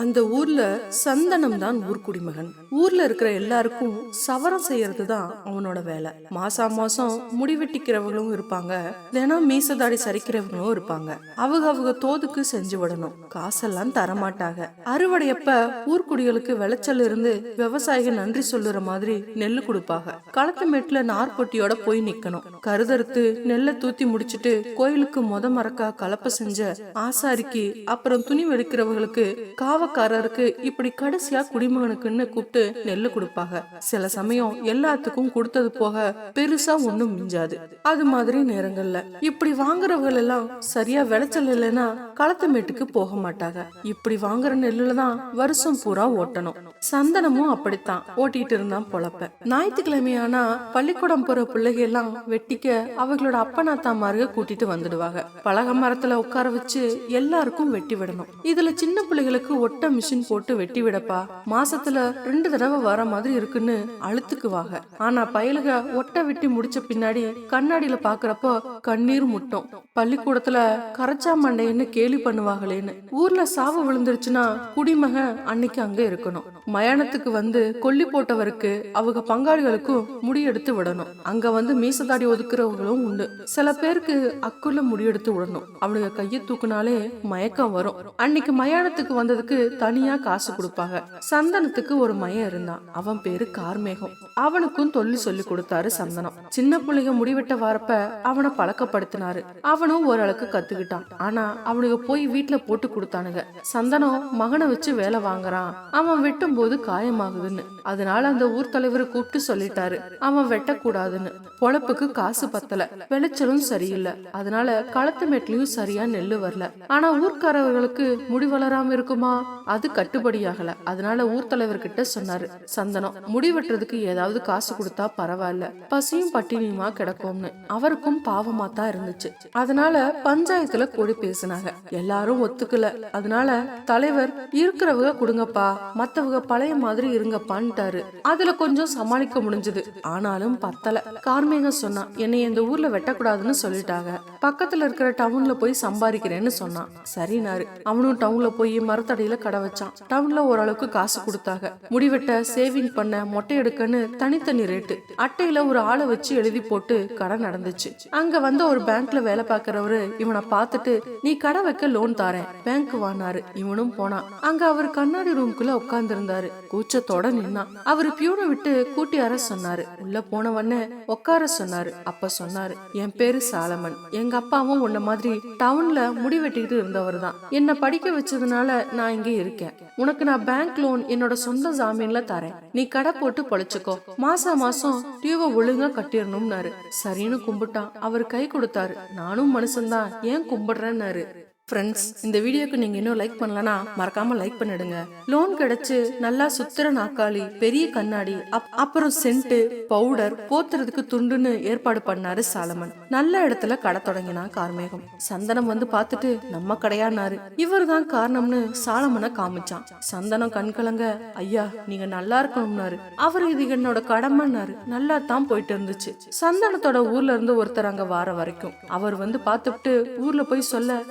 அந்த ஊர்ல சந்தனம் தான் ஊர்க்குடிமகன் ஊர்ல இருக்கிற எல்லாருக்கும் சவரம் செய்யறது தான் அவனோட வேலை. மாசா மாசம் முடி வெட்டிக்கிறவங்களும் இருப்பாங்க. தினம் மீசதாடி சரிக்கிறவங்களும் இருப்பாங்க. அவங்க அவங்க தோதுக்கு செஞ்சு விடணும். காசெல்லாம் தரமாட்டாங்க. அறுவடையப்ப ஊர்க்குடிகளுக்கு விளைச்சல் இருந்து விவசாயிகள் நன்றி சொல்லுற மாதிரி நெல்லு கொடுப்பாங்க. களத்து மேட்டுல நார்பொட்டியோட போய் நிக்கணும். கருதறுத்து நெல்லை தூத்தி முடிச்சிட்டு கோயிலுக்கு மொத மரக்கா கலப்ப செஞ்ச ஆசாரிக்கு அப்புறம் துணி வெடிக்கிறவங்களுக்கு காவக்காரருக்கு இப்படி கடைசியா குடிமகனுக்குன்னு கூப்பிட்டு நெல்லு கொடுப்பாங்க. சில சமயம் எல்லாத்துக்கும் கொடுத்தது போக பெருசா ஒண்ணும் மிஞ்சாது. அது மாதிரி நேரங்கள்ல இப்படி வாங்குறவங்க எல்லாம் சரியா விளைச்சல் இல்லைன்னா களத்து மேட்டுக்கு போக மாட்டாங்க. இப்படி வாங்குற நெல்லுல தான் வருஷம் பூரா ஓட்டணும். சந்தனமும் அப்படித்தான். ஓட்டிட்டு இருந்தான் பொழப்ப. ஞாயிற்றுக்கிழமையானா பள்ளிக்கூடம் போற பிள்ளைக எல்லாம் வெட்டி வெட்டிக்க அவங்களோட அப்பனாத்தாமாருக கூட்டிட்டு வந்துடுவாங்க. பலக மரத்துல உட்கார வச்சு எல்லாருக்கும் வெட்டி விடணும். இதுல சின்ன பிள்ளைகளுக்கு ஒட்ட மிஷின் போட்டு வெட்டி விடப்பா. மாசத்துல ரெண்டு தடவை வர மாதிரி இருக்குன்னு அழுத்துக்குவாங்க. ஆனா பயலுக ஒட்ட வெட்டி முடிச்ச பின்னாடி கண்ணாடியில பாக்குறப்போ கண்ணீர் முட்டும். பள்ளிக்கூடத்துல கரைச்சா மண்டைன்னு கேலி பண்ணுவாங்களேன்னு. ஊர்ல சாவு விழுந்துருச்சுன்னா குடிமகன் அன்னைக்கு அங்க இருக்கணும். மயானத்துக்கு வந்து கொல்லி போட்டவருக்கு அவங்க பங்காளிகளுக்கும் முடி எடுத்து விடணும். அங்க வந்து மீசதாடி இருக்கிறவங்களும் உண்டு. சில பேருக்கு அக்குள்ள முடி எடுத்து விடணும். அவனுங்க கையை தூக்குனாலே மயக்கம் வரும். அன்னைக்கு மயானத்துக்கு வந்ததுக்கு தனியா காசு கொடுப்பாங்க. சந்தனத்துக்கு ஒரு மயம் இருந்தான். அவன் பேரு கார்மேகம். அவனுக்கும் தொல்லி சொல்லி கொடுத்தாரு சந்தனம். சின்ன பிள்ளைங்க முடிவெட்ட வரப்ப அவனை பழக்கப்படுத்தினாரு. அவனும் ஓரளவுக்கு கத்துக்கிட்டான். ஆனா அவனுக்கு போய் வீட்டுல போட்டு கொடுத்தானுங்க. சந்தனம் மகனை வச்சு வேலை வாங்குறான். அவன் வெட்டும் போது காயமாகுதுன்னு. அதனால அந்த ஊர் தலைவரை கூப்பிட்டு சொல்லிட்டாரு. அவன் வெட்டக்கூடாதுன்னு. பொழப்புக்கு காசு பத்தல. விளைச்சலும் சரியில்லை. அதனால களத்து மேட்லயும் சரியா நெல்லு வரல. ஆனா ஊர்க்காரர்களுக்கு முடி வளராம இருக்குமா? அது கட்டுப்படியாகல. அதனால ஊர் தலைவர்கிட்ட சொன்னாரு. சந்தனம் முடி வெட்டுறதுக்கு ஏதாவது காசு கொடுத்தா பரவாயில்ல. பசியும் பட்டினியுமா கிடக்கும்னு. அவருக்கும் பாவமா தான் இருந்துச்சு. அதனால பஞ்சாயத்துல கூடி பேசினாங்க. எல்லாரும் ஒத்துக்கல. அதனால தலைவர் இருக்கிறவங்க கொடுங்கப்பா. மத்தவங்க பழைய மாதிரி இருங்கப்பான்ட்டாரு. அதுல கொஞ்சம் சமாளிக்க முடிஞ்சது. ஆனாலும் பத்தல. கார்மேகம் சொன்னா என்னை இந்த ஊர்ல வெட்டக்கூடாதுன்னு சொல்லிட்டாங்க. பக்கத்துல இருக்கிற டவுன்ல போய் சம்பாதிக்கிறேன்னு சொன்னான். சரினாரு அவனும் டவுன்ல போய் மரத்தடியில கடை வச்சான். டவுன்ல ஓரளவுக்கு காசு கொடுத்தாங்க. முடிவெட்ட சேவிங் பண்ண மொட்டை எடுக்கன்னு தனித்தனி ரேட்டு அட்டையில ஒரு ஆளை வச்சு எழுதி போட்டு கடை நடந்துச்சு. அங்க வந்த ஒரு பேங்க்ல வேலை பாக்குறவரு இவனை பார்த்துட்டு நீ கடை வைக்க லோன் தாரேன் பேங்க் வானாரு இவனும் போனான். அங்க அவர் கண்ணாடி ரூம்குள்ள உட்கார்ந்து இருந்தாரு கூச்சத்தோட நின்னான். அவரு பியூனை விட்டு கூட்டியார சொன்னாரு. உள்ள போனவன்னு உட்கார சொன்னாரு. அப்ப சொன்னாரு என் பேரு சாலமன். எங்க அப்பாவும் உன்ன மாதிரி டவுன்ல முடி வெட்டிக்கிட்டு இருந்தவர் தான் என்ன படிக்க வச்சதுனால நான் இங்க இருக்கேன். உனக்கு நான் பேங்க் லோன் என்னோட சொந்த ஜாமீன்ல தரேன். நீ கடை போட்டு பொழைச்சுக்கோ. மாசம் மாசம் டியூவை ஒழுங்கா கட்டிடணும்னாரு சரின்னு கும்பிட்டான். அவர் கை கொடுத்தாரு. நானும் மனுஷன்தான். ஏன் கும்பிடுறேன்னாரு. ஃப்ரெண்ட்ஸ் இந்த வீடியோக்கு நீங்க இன்னும் லைக் பண்ணலனா மறக்காம லைக் பண்ணிடுங்க. லோன் கிடைச்சு நல்லா சுத்துற நாக்காளி பெரிய கண்ணாடி அப்- அப்புறம் சென்ட் பவுடர் போத்துறதுக்கு துண்டுன்னு ஏற்பாடு பண்ணாரு சாலமன். நல்ல இடத்துல கடை தொடங்கினான் கார்மேகம். சந்தனம் வந்து பார்த்துட்டு நம்ம கடையானாரு இவர் தான் காரணம்னு சாலமனை காமிச்சான். சந்தனம் கண்கலங்க ஐயா நீங்க நல்லா இருக்கணும்னாரு. அவர் இது என்னோட கடமைன்னாரு. நல்லா தான் போயிட்டு இருந்துச்சு. சந்தனத்தோட ஊர்ல இருந்து ஒருத்தர் அங்க வார வரைக்கும். அவர் வந்து பார்த்துட்டு ஊர்ல போய் சொல்ல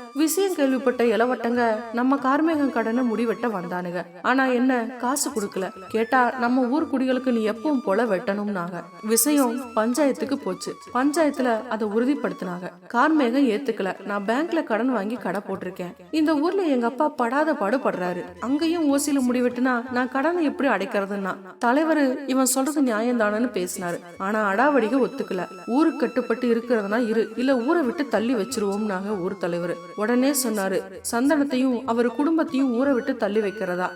விஷயம் கேள்விப்பட்ட இளவட்டங்க நம்ம கார்மேகம் கடனை முடிவெட்ட வந்தானுங்க. ஆனா என்ன காசு கொடுக்கல. கேட்டா நம்ம ஊர் குடிகளுக்கு நீ எப்பவும் போல வெட்டணும்னாங்க. விஷயம் பஞ்சாயத்துக்கு போச்சு. பஞ்சாயத்துல அதை உறுதிப்படுத்தினாங்க. கார்மேகம் ஏத்துக்கல. நான் பேங்க்ல கடன் வாங்கி கடை போட்டிருக்கேன். இந்த ஊர்ல எங்க அப்பா படாத பாடுபடுறாரு. அங்கேயும் ஓசியில முடிவெட்டுனா நான் கடனை எப்படி அடைக்கிறதுன்னா தலைவர் இவன் சொல்றது நியாயம் பேசினாரு. ஆனா அடாவடிக ஒத்துக்கல. ஊருக்கு கட்டுப்பட்டு இருக்கிறதுனா இரு இல்ல ஊரை விட்டு தள்ளி வச்சிருவோம்னாங்க ஊர் தலைவர். உடனே சொன்னாரு. சந்தனத்தையும் அவர் குடும்பத்தையும் ஊரை விட்டு தள்ளி வைக்கிறதா?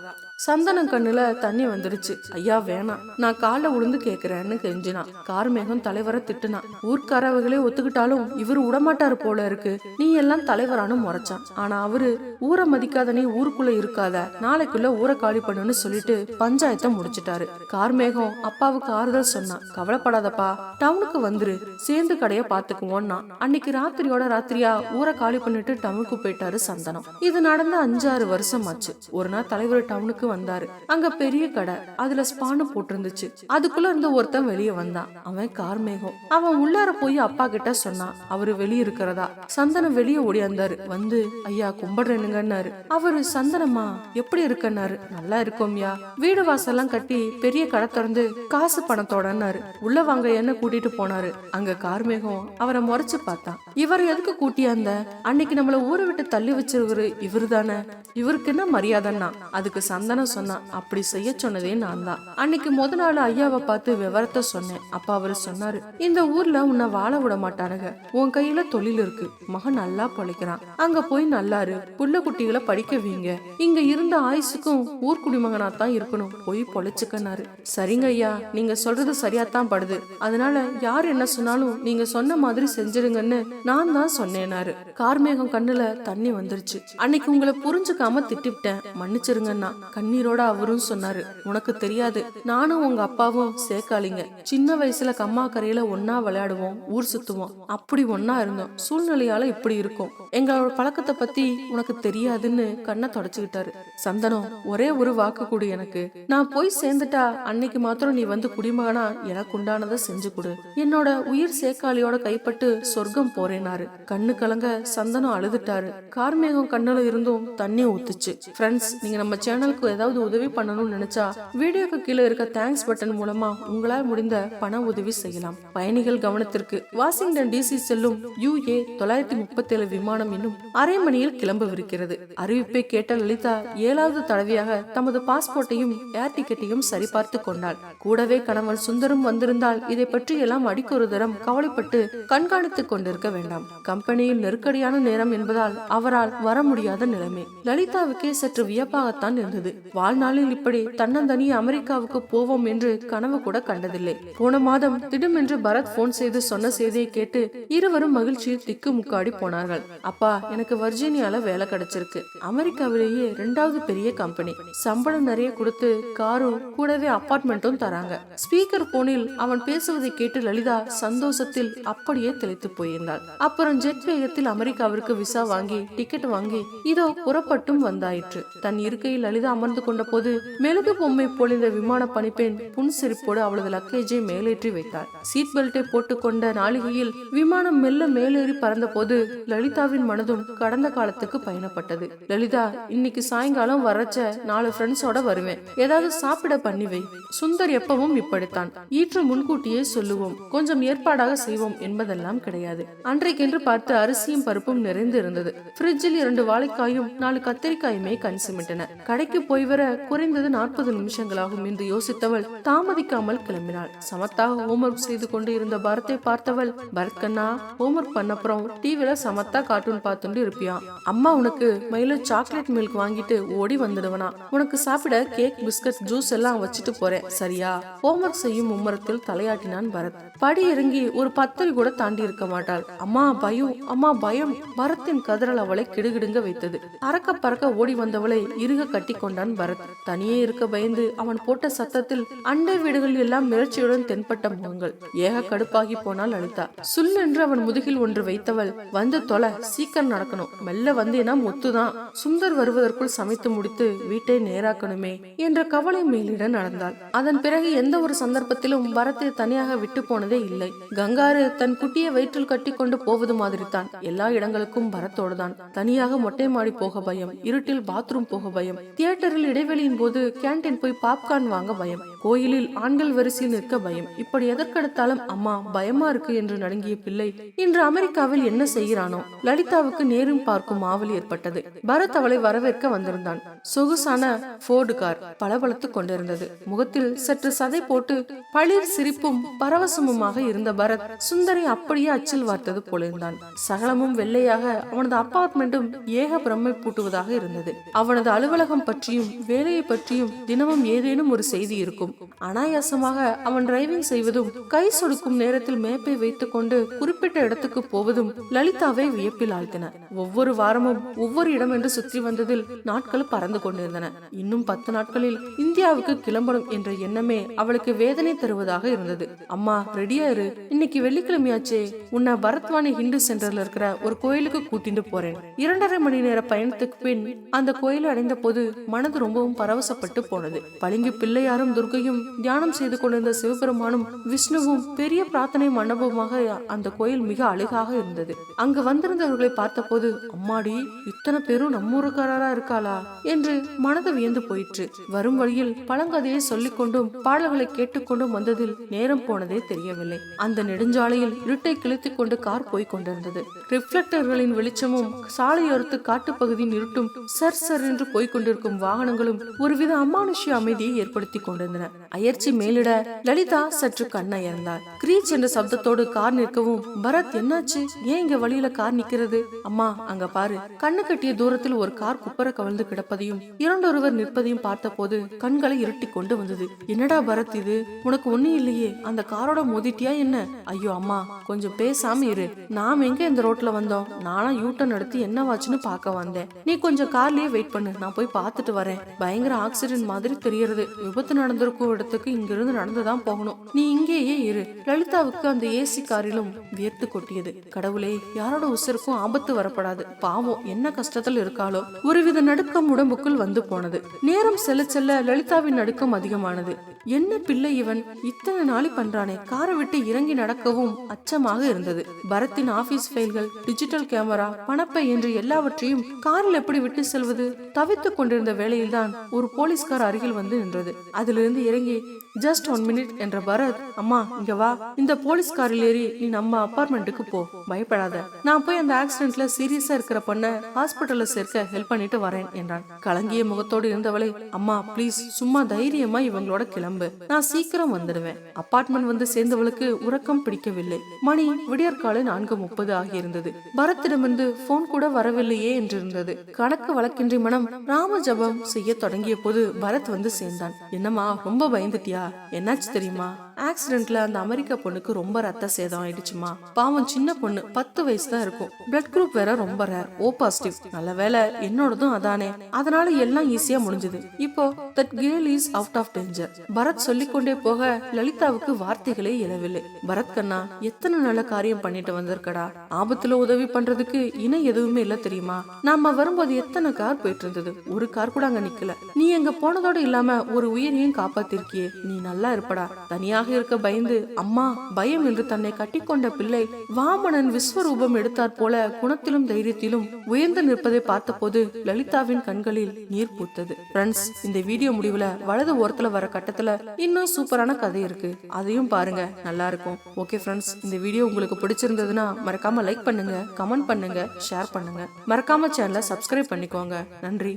சந்தனம் கண்ணுல தண்ணி வந்துருச்சு. ஐயா வேணாம் நான் காலை உளுந்து கேக்குறேன்னு கெஞ்சினான் கார்மேகம் தலைவரை திட்டுனான் ஊர்க்காரவர்களே ஒத்துக்கிட்டாலும் இவர் விடமாட்டாரு போல இருக்கு. நீ எல்லாம் தலைவரானு முறைச்சான். ஆனா அவரு ஊரை மதிக்காத நீ ஊருக்குள்ள இருக்காத. நாளைக்குள்ள ஊரை காலி பண்ணுன்னு சொல்லிட்டு பஞ்சாயத்தை முடிச்சிட்டாரு. கார்மேகம் அப்பாவுக்கு ஆறுதல் சொன்னான் கவலைப்படாதப்பா. டவுனுக்கு வந்துரு. சேர்ந்து கடைய பாத்துக்குவோம்னா அன்னைக்கு ராத்திரியோட ராத்திரியா ஊரை காலி பண்ணிட்டு டவுனுக்கு போயிட்டாரு சந்தனம். இது நடந்த அஞ்சாறு வருஷம் ஆச்சு ஒரு நாள் தலைவர் டவுனுக்கு வந்தாரு. அங்க பெரிய கடை. அதுல ஸ்பானு போட்டிருந்துச்சு. அதுக்குள்ள இருந்து ஒருத்தன் வெளியே வந்தான். அவன் கார்மேகம் அவன் உள்ளார போய் அப்பா கிட்ட சொன்னான். அவரு வெளியே இருக்கிறதா? சந்தனம் வெளியே ஓடியாந்தாரு வந்து ஐயா கும்பிடுறேனுங்கன்னாரு அவரு சந்தனமா எப்படி இருக்கன்னாரு? நல்லா இருக்கோம்யா. வீடு வாசல்லாம் கட்டி பெரிய கடை திறந்து காசு பணத்தோடன்னாரு உள்ள வாங்க என்ன கூட்டிட்டு போனாரு? அங்க கார்மேகம் அவரை முறைச்சு பார்த்தான். இவர் எதுக்கு கூட்டியாந்த அன்னைக்கு நம்மள ஊரை விட்டு தள்ளி வச்சிருவரு இவரு தானே இவருக்கு என்ன மரியாதைன்னா? அதுக்கு சந்தனம் சொன்னான். அப்படி செய்ய சொன்னதே நான் தான் அன்னைக்கு முத நாள் ஐயாவை பார்த்து விவரத்தை சொன்னேன். அப்ப அவரு சொன்னாரு இந்த ஊர்ல உன்னை வாழ விட மாட்டானுங்க. உன் கையில தொழில் இருக்கு. மகன் நல்லா பொழைக்கிறான். அங்க போய் நல்லாரு. புள்ள குட்டிகளை படிக்க வைங்க. இங்க இருந்த ஆயுசுக்கும் ஊர் குடிமகனா தான் இருக்கணும். போய் பொழைச்சுக்கனாரு சரிங்க ஐயா நீங்க சொல்றது சரியா தான் படுது. அதனால யார் என்ன சொன்னாலும் நீங்க சொன்ன மாதிரி செஞ்சிருங்கன்னு நான் தான் சொன்னேனாரு கார்மேகம் கண்ணுல தண்ணி வந்துருச்சு. அன்னைக்கு உங்களை புரிஞ்சுக்காம திட்டிவிட்டேன். மன்னிச்சிருங்கண்ணா. கண்ணீரோட அவரும் சொன்னாரு உனக்கு தெரியாது. நானும் உங்க அப்பாவும் சேர்க்காளிங்க. சின்ன வயசுல கம்மா கரையில ஒன்னா விளையாடுவோம் ஊர் சுத்துவோம். அப்படி ஒன்னா இருந்தோம். சூழ்நிலையால இப்படி இருக்கும். எங்களோட பழக்கத்தை பத்தி உனக்கு தெரியாதுன்னு கண்ணை தொடச்சுக்கிட்டாரு. சந்தனம் ஒரே ஒரு வாக்கு கொடு எனக்கு. நான் போய் சேர்ந்துட்டா அன்னைக்கு மாத்திரம் நீ வந்து குடிமகனா எனக்கு உண்டானதை செஞ்சு கொடு. என்னோட உயிர் சேக்காளியோட கைப்பட்டு சொர்க்கம் போறேனாரு கண்ணு கலங்க சந்தனம் அழுதுட்டாரு. கார்மேகம் கண்ணுல இருந்தும் தண்ணி ஊத்துச்சு. ஃப்ரெண்ட்ஸ் நீங்க நம்ம சேனலுக்கு ஏதாவது உதவி பண்ணணும்னு நினைச்சா வீடியோக்கு கீழே இருக்க தேங்க்ஸ் பட்டன் மூலமா உங்களால் முடிந்த பண உதவி செய்யலாம். பயணிகள் கவனத்திற்கு வாஷிங்டன் டிசி செல்லும் யுஏ தொள்ளாயிரத்தி முப்பத்தி ஏழு விமானம் இன்னும் அரை மணியில் கிளம்பவிருக்கிறது. அறிவிப்பை கேட்ட லலிதா ஏழாவது தடவையாக தமது பாஸ்போர்ட்டையும் ஏர் டிக்கெட்டையும் சரிபார்த்து கொண்டாள். கூடவே கணவன் சுந்தரம் வந்திருந்தால் இதை பற்றி எல்லாம் அடிக்கொரு தரம் கவலைப்பட்டு கண்காணித்துக் கொண்டிருக்க வேண்டாம். கம்பெனியில் நெருக்கடியான நேரம் என்பதால் அவரால் வர முடியாத நிலைமை. லலிதாவுக்கே சற்று வியப்பாகத்தான் இருந்தது. வாழ்நாளில் இப்படி தன்னந்தனியே அமெரிக்காவுக்கு போவோம் என்று கனவு கூட கண்டதில்லை. போன மாதம் திடுமென்று பரத் போன் செய்து சொன்ன செய்தியை கேட்டு இருவரும் மகிழ்ச்சியில் திக்கு முக்காடி போனார்கள். அப்பா எனக்கு வர்ஜீனியால வேலை கிடைச்சிருக்கு. அமெரிக்காவிலேயே ரெண்டாவது பெரிய கம்பெனி சம்பளம் நிறைய கொடுத்து காரும் கூடவே அபார்ட்மெண்ட்டும் தராங்க. ஸ்பீக்கர் போனில் அவன் பேசுவதை கேட்டு லலிதா சந்தோஷத்தில் அப்படியே திளைத்து போயிருந்தாள். அப்புறம் ஜெட் வேகத்தில் அமெரிக்காவிற்கு விசா வாங்கி டிக்கெட் வாங்கி இதோ புறப்பட்டும் வந்தாயிற்று. தன் இருக்கையில் லலிதா அமர்ந்து கொண்ட போது மெழுகு பொம்மை பொழிந்த விமான பணிப்பெண் புன்சிரிப்போடு அவளது லக்கேஜை மேலேற்றி வைத்தாள். சீட் பெல்ட்டை போட்டுக்கொண்ட நாளிகையில் விமானம் மெல்ல மேலேறி பறந்த போது லலிதாவின் மனதும் கடந்த காலத்துக்கு பயணப்பட்டது. லலிதா இன்னைக்கு சாயங்காலம் வரச்ச நாலு ஃப்ரெண்ட்ஸோட வருவேன். ஏதாவது சாப்பிட பண்ணி வை. சுந்தர் எப்பவும் இப்படித்தான். ஈற்று முன்கூட்டியே சொல்லுவோம். கொஞ்சம் ஏற்பாடாக செய்வோம் என்பதெல்லாம் கிடையாது. அன்றைக்கென்று பார்த்து அரிசியும் பருப்பும் நிறைந்து இருந்தது ஃப்ரிட்ஜில் இரண்டு வாழைக்காயும் நாலு கத்திரிக்காயுமே கண் சிமிட்டன. கடைக்கு போய் வர குறைந்தது நாற்பது நிமிஷங்களாகும் என்று யோசித்தவள் தாமதிக்காமல் கிளம்பினாள். சமத்தாக ஹோம்ஒர்க் செய்து கொண்டு இருந்த பரத்தை பார்த்தவள் பரத் கண்ணா ஹோம்ஒர்க் பண்ணப்புறம் டிவில சமத்தா கார்ட்டூன் பார்த்துட்டு இருப்பியான் அம்மா உனக்கு மயில சாக்லேட் மில்க் வாங்கிட்டு ஓடி வந்துடுவனா? உனக்கு சாப்பிட கேக் பிஸ்கட் ஜூஸ் எல்லாம் வச்சுட்டு போறேன். சரியா? ஹோம்ஒர்க் செய்யும் மும்மரத்தில் தலையாட்டினான் பரத். படி இறங்கி ஒரு பத்தடி கூட தாண்டி இருக்க மாட்டாள். அம்மா பயம் அம்மா பயம். பரத்தின் கதறல் அவளை கிடுகிடுங்க வைத்தது. அறக்க பறக்க ஓடி வந்தவளை இறுக கட்டி கொண்டான் பரத். தனியே இருக்க பயந்து அவன் போட்ட சத்தத்தில் அண்டை வீடுகள் எல்லாம் மிரட்சியுடன் தென்பட்ட முகங்கள். ஏக கடுப்பாகி போனாள் லலிதா சுல்லென்று அவன் முதுகில் ஒன்று வைத்தவள் வந்து தொலை சீக்கிரம் நடக்கணும். மெல்ல வந்தேனா முத்துதான் சுந்தர் வருவதற்குள் சமைத்து முடித்து வீட்டை நேராக்கணுமே என்ற கவலை மேலிட நடந்தாள். அதன் பிறகு எந்த ஒரு சந்தர்ப்பத்திலும் பரத்தை தனியாக விட்டு போனதே இல்லை. கங்காரு தன் குட்டியை வயிற்றில் கட்டி கொண்டு போவது மாதிரி தான் எல்லா இடங்களுக்கும் பரத்தோடுதான் தனியாக மொட்டை மாடி போக பயம் இருட்டில் பாத்ரூம் போக பயம் தியேட்டரில் இடைவெளியின் போது கேண்டீன் போய் பாப்கார்ன் வாங்க பயம். கோயிலில் ஆண்கள் வரிசையில் நிற்க பயம். இப்படி எதற்கெடுத்தாலும் அம்மா பயமா இருக்கு என்று நடுங்கிய பிள்ளை இன்று அமெரிக்காவில் என்ன செய்கிறானோ? லலிதாவுக்கு நேரும் பார்க்கும் ஆவல் ஏற்பட்டது. பரத் அவளை வரவேற்க வந்திருந்தான். சொகுசான போர்டு கார் பளபளத்துக் கொண்டிருந்தது. முகத்தில் சற்று சதை போட்டு பளிர் சிரிப்பும் பரவசமுமாக இருந்த பரத் சுந்தரை அப்படியே அச்சில் வார்த்தது போலிருந்தான். சகலமும் வெள்ளையாக அவனது அப்பார்ட்மெண்ட்டும் ஏக பிரம்மை பூட்டுவதாக இருந்தது. அவனது அலுவலகம் பற்றியும் வேலையை பற்றியும் தினமும் ஏதேனும் ஒரு செய்தி இருக்கும். இருக்கும். அனாயாசமாக அவன் டிரைவிங் செய்வதும் கை சொடுக்கும் நேரத்தில் மேப்பை வைத்துக் கொண்டு குறிப்பிட்ட இடத்துக்கு போவதும் லலிதாவை வியப்பில் ஆழ்த்தின. ஒவ்வொரு வாரமும் ஒவ்வொரு இடம் என்று சுற்றி வந்ததில் நாட்கள் பறந்து கொண்டிருந்தன. இன்னும் பத்து நாட்களில் இந்தியாவுக்கு கிளம்பணும் என்ற எண்ணமே அவளுக்கு வேதனை தருவதாக இருந்தது. அம்மா ரெடியா இரு. இன்னைக்கு வெள்ளிக்கிழமையாச்சே. உன்னை பரத்வானி ஹிந்து சென்டர்ல இருக்கிற ஒரு கோயிலுக்கு கூட்டிட்டு போறேன். இரண்டரை மணி நேர பயணத்துக்கு பின் அந்த கோயில் அடைந்த போது மனது ரொம்பவும் பரவசப்பட்டு போனது. பளிங்கு பிள்ளையாரும் துர்க்கையும் தியானம் செய்து கொண்டிருந்த சிவபெருமானும் விஷ்ணுவும் பெரிய பிரார்த்தனை மண்டபமாக அந்த கோயில் மிக அழகாக இருந்தது. அங்கு வந்திருந்தவர்களை பார்த்தபோது அம்மாடி இத்தனை பேரும் நம்ம ஊருக்காரரா இருக்காளா? என்று மனது வியந்து போயிற்று. வரும் வழியில் பழங்கதையை சொல்லிக் கொண்டும் பாடல்களை கேட்டுக்கொண்டும் வந்ததில் நேரம் போனதே தெரியவில்லை. அந்த நெடுஞ்சாலையில் இருட்டை கிழித்துக் கொண்டு கார் போய்க் கொண்டிருந்தது. ரிஃப்ளெக்டர்களின் வெளிச்சமும் சாலையோரத்து காட்டுப்பகுதியின் இருட்டும் சர் சர் என்று போய்கொண்டிருக்கும் வாகனங்களும் ஒருவித அமானுஷ்ய அமைதியை ஏற்படுத்திக் கொண்டிருந்தன. அயற்சி மேலிட லலிதா சற்று கண்ணயர்ந்தாள். கிரீச் என்ற சப்தத்தோடு கார் நிற்கவும் பரத் என்னாச்சு? ஏன் இங்க வழியில கார் நிக்கிறது? அம்மா அங்க பாரு. கண்ணு கட்டிய தூரத்தில் ஒரு கார் குப்பர கவிழ்ந்து கிடப்பதையும் இரண்டொருவர் நிற்பதையும் பார்த்தபோது கண்களை இருட்டி கொண்டு வந்தது. என்னடா பரத் இது? உனக்கு ஒண்ணு இல்லையே. அந்த காரோட மோதிட்டியா என்ன? ஐயோ அம்மா கொஞ்சம் பேசாம இரு. நாம் எங்க இந்த ரோட்ல வந்தோம்? நானா யூட்டன் எடுத்து என்னவாச்சுன்னு பார்க்க வந்தேன். நீ கொஞ்சம் கார்லயே வெயிட் பண்ணு. நான் போய் பார்த்துட்டு வரேன். பயங்கர ஆக்சிடென்ட் மாதிரி தெரியறது. விபத்து நடந்திருக்கும். போக்குவரத்துக்கு இங்கிருந்து நடந்துதான் போகணும். நீ இங்கேயே இரு. லலிதாவுக்கு அந்த ஏசி காரிலும் வியர்த்து கொட்டியது. கடவுளே யாரோட உசருக்கும் ஆபத்து வரப்படாது. பாவம் என்ன கஷ்டத்தில் இருக்காளோ. ஒருவித நடுக்கம் உடம்புக்குள் வந்து போனது. நேரம் செல்ல செல்ல லலிதாவின் நடுக்கம் அதிகமானது. என்ன பிள்ளை இவன்? இத்தனை நாளி பண்றானே. காரை விட்டு இறங்கி நடக்கவும் அச்சமாக இருந்தது. பரத்தின் ஆபீஸ் ஃபைல்கள் டிஜிட்டல் கேமரா பணப்பை என்று எல்லாவற்றையும் காரில் எப்படி விட்டு செல்வது? தவித்துக் கொண்டிருந்த வேளையில்தான் ஒரு போலீஸ்கார் அருகில் வந்து நின்றது. அதிலிருந்து இறங்கி ஜஸ்ட் ஒன் மினிட் என்ற பரத் அம்மா இங்க வா. இந்த போலீஸ் காரில் ஏறி நீ நம்ம அப்பார்ட்மெண்ட்டுக்கு போ. பயப்படாத. நான் போய் அந்த ஆக்சிடென்ட்ல சீரியஸா இருக்கிற பொண்ண ஹாஸ்பிட்டல்ல சேர்க்க ஹெல்ப் பண்ணிட்டு வரேன் என்றான். கலங்கிய முகத்தோடு இருந்தவளை அம்மா ப்ளீஸ் சும்மா தைரியமா இவங்களோட கிளம்பு. நான் சீக்கிரம் வந்துடுவேன் அப்பார்ட்மெண்ட் வந்து சேர்ந்தவளுக்கு உறக்கம் பிடிக்கவில்லை. மணி விடியற்காலை நான்கு முப்பது ஆகியிருந்தது. பரத்திடமிருந்து போன் கூட வரவில்லையே என்றிருந்தது. கணக்கு வழக்கின்றி மனம் ராம ஜபம் செய்ய தொடங்கிய போது பரத் வந்து சேர்ந்தான். என்னமா ரொம்ப ரொம்ப பயந்துட்டியா? என்னாச்சு தெரியுமா? ஆக்சிடென்ட்ல அந்த அமெரிக்க பொண்ணுக்கு ரொம்ப ரத்த சேதம் ஆயிடுச்சுமா. பாவம் சின்ன பொண்ணு பத்து வயசு தான் இருக்கும். பிளட் குரூப் வேற ரொம்ப ரேர் ஓ பாசிட்டிவ் நல்ல வேலை என்னோடதும் அதானே. அதனால எல்லாம் ஈஸியா முடிஞ்சது. இப்போ that girl is out of danger Bharat சொல்லிக்கொண்டே போக லலிதாவுக்கு வார்த்தைகளே இழவில்லை பரத் கண்ணா எத்தனை நல்ல காரியம் பண்ணிட்டு வந்திருக்கடா. ஆபத்துல உதவி பண்றதுக்கு இணை எதுவுமே இல்ல தெரியுமா? நாம வரும்போது எத்தனை கார் போயிட்டு இருந்தது? ஒரு கார் கூட அங்க நிக்கல. நீ எங்க போனதோட இல்லாம ஒரு உயிரையும் காப்பாத்திருக்கியே. நீ நல்லா இருப்படா. தனியாக தனியாக இருக்க பயந்து அம்மா பயம் என்று தன்னை கட்டிக்கொண்ட பிள்ளை வாமனன் விஸ்வரூபம் எடுத்தாற் போல குணத்திலும் தைரியத்திலும் உயர்ந்து நிற்பதை பார்த்தபோது லலிதாவின் கண்களில் நீர் பூத்தது. ஃப்ரெண்ட்ஸ் இந்த வீடியோ முடிவுல வலது ஓரத்துல வர கட்டத்துல இன்னும் சூப்பரான கதை இருக்கு. அதையும் பாருங்க நல்லா இருக்கும். ஓகே ஃப்ரெண்ட்ஸ் இந்த வீடியோ உங்களுக்கு பிடிச்சிருந்ததுன்னா மறக்காம லைக் பண்ணுங்க கமெண்ட் பண்ணுங்க ஷேர் பண்ணுங்க. மறக்காம சேனலை சப்ஸ்கிரைப் பண்ணிக்கோங்க. நன்றி.